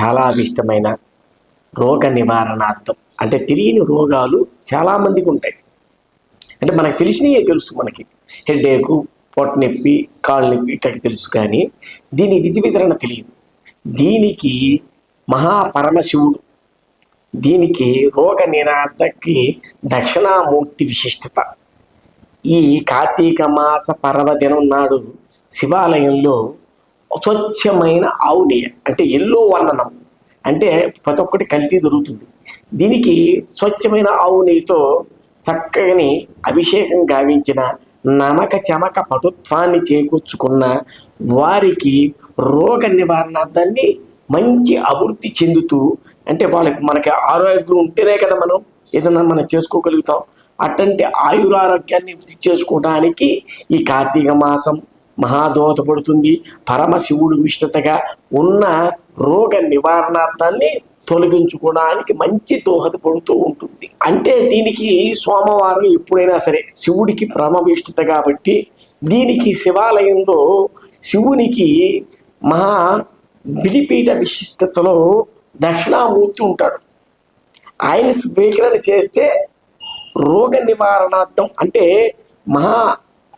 చాలా ఇష్టమైన రోగ నివారణార్థం. అంటే తెలియని రోగాలు చాలామందికి ఉంటాయి. అంటే మనకు తెలిసినవే తెలుసు మనకి. హెడేకు పొట్ట నొప్పి కాళ్ళు నొప్పి ఇట్లకి తెలుసు కానీ దీని విధి విధరణ తెలియదు. దీనికి మహాపరమశివుడు దీనికి రోగ నిరాధకి దక్షిణామూర్తి విశిష్టత. ఈ కార్తీక మాస పర్వదినం నాడు శివాలయంలో స్వచ్ఛమైన ఆవు అంటే ఎల్లో వర్ణనం. అంటే ప్రతి ఒక్కటి కల్తీ దొరుకుతుంది. దీనికి స్వచ్ఛమైన ఆవు నెయ్యితో చక్కని అభిషేకం గావించిన నమక చమక పటుత్వాన్ని చేకూర్చుకున్న వారికి రోగ నివారణార్థాన్ని మంచి అభివృద్ధి చెందుతూ అంటే వాళ్ళకి మనకి ఆరోగ్యం ఉంటేనే కదా మనం ఏదన్నా మనం చేసుకోగలుగుతాం. అటువంటి ఆయురారోగ్యాన్ని వృద్ధి చేసుకోవడానికి ఈ కార్తీక మాసం మహాదోహదపడుతుంది. పరమశివుడు విష్ణతగా ఉన్న రోగ నివారణార్థాన్ని తొలగించుకోవడానికి మంచి దోహదపడుతూ ఉంటుంది. అంటే దీనికి సోమవారం ఎప్పుడైనా సరే శివుడికి పరమవిష్ఠత కాబట్టి దీనికి శివాలయంలో శివునికి మహా బిలిపీఠ విశిష్టతలో దక్షిణామూర్తి ఉంటాడు. ఆయన స్వీకరణ చేస్తే రోగ నివారణార్థం అంటే మహా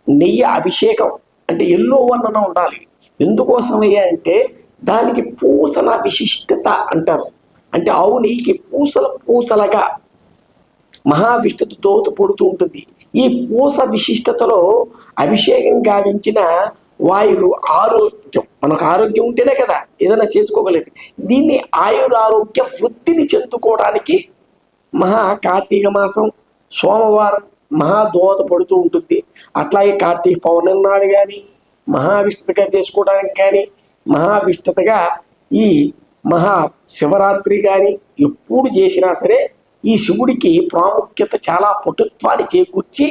నెయ్యి అభిషేకం అంటే ఎల్లో వర్ణన ఉండాలి. ఎందుకోసమే అంటే దానికి పూసల విశిష్టత అంటారు. అంటే ఆవునికి పూసల పూసలగా మహావిష్ణుతో దోహదపడుతూ ఉంటుంది. ఈ పూస విశిష్టతలో అభిషేకం గావించిన వాయువు ఆరోగ్యం. మనకు ఆరోగ్యం ఉంటేనే కదా ఏదైనా చేసుకోగలేదు దీన్ని ఆయురారోగ్య వృద్ధిని చెందుకోవడానికి మహా కార్తీక మాసం సోమవారం మహా పడుతూ ఉంటుంది. అట్లాగే కార్తీక పౌర్ణమి నాడు కానీ మహావిష్ణుతగా చేసుకోవడానికి కానీ మహావిష్ణుతగా ఈ మహా శివరాత్రి కానీ ఎప్పుడు చేసినా సరే ఈ శివుడికి ప్రాముఖ్యత చాలా పటుత్వాన్ని చేకూర్చి